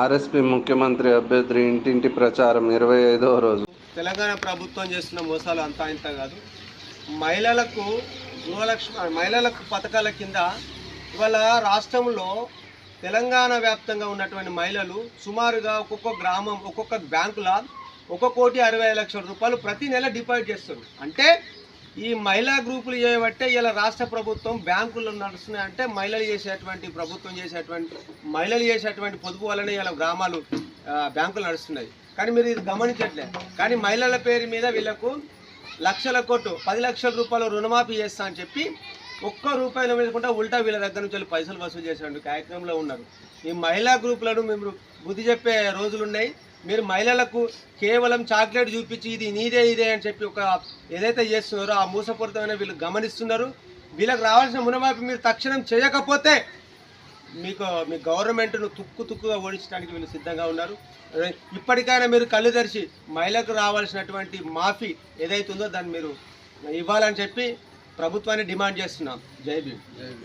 RSP ముఖ్యమంత్రి అభ్యర్థి ఇంటింటి ప్రచారం ఇరవై ఐదవ రోజు. తెలంగాణ ప్రభుత్వం చేస్తున్న మోసాలు అంతా ఇంత కాదు. మహిళలకు గృహలక్ష్మి మహిళలకు పథకాల కింద ఇవాళ రాష్ట్రంలో తెలంగాణ వ్యాప్తంగా ఉన్నటువంటి మహిళలు సుమారుగా ఒక్కొక్క గ్రామం ఒక్కొక్క బ్యాంకుల ఒక కోటి అరవై లక్షల రూపాయలు ప్రతి నెల డిపాజిట్ చేస్తారు అంటే ఈ మహిళా గ్రూపులు చేయబట్టే ఇలా రాష్ట్ర ప్రభుత్వం బ్యాంకులు నడుస్తున్నాయి అంటే మహిళలు చేసేటువంటి ప్రభుత్వం చేసేటువంటి మహిళలు చేసేటువంటి పొదుపు వలనే ఇలా గ్రామాలు బ్యాంకులు నడుస్తున్నాయి. కానీ మీరు ఇది గమనించట్లే. కానీ మహిళల పేరు మీద వీళ్ళకు లక్షల కోట్లు పది లక్షల రూపాయలు రుణమాఫీ చేస్తా అని చెప్పి ఒక్క రూపాయలు వేసుకుంటా ఉల్టా వీళ్ళ దగ్గర నుంచి పైసలు వసూలు చేసేటువంటి కార్యక్రమంలో ఉన్నారు. ఈ మహిళా గ్రూపులను మేము బుద్ధి చెప్పే రోజులున్నాయి మీరు మహిళలకు కేవలం చాక్లెట్ చూపించి ఇది నీదే ఇదే అని చెప్పి ఒక ఏదైతే చేస్తున్నారో ఆ మూసపూరితమైన వీళ్ళు గమనిస్తున్నారు. వీళ్ళకి రావాల్సిన రుణమాఫీ మీరు తక్షణం చేయకపోతే మీకు మీ గవర్నమెంట్ను తుక్కు తుక్కుగా ఓడించడానికి వీళ్ళు సిద్ధంగా ఉన్నారు. ఇప్పటికైనా మీరు కళ్ళు తెరిచి మహిళకు రావాల్సినటువంటి మాఫీ ఏదైతుందో దాన్ని మీరు ఇవ్వాలని చెప్పి ప్రభుత్వాన్ని డిమాండ్ చేస్తున్నాం. జై భీమ్.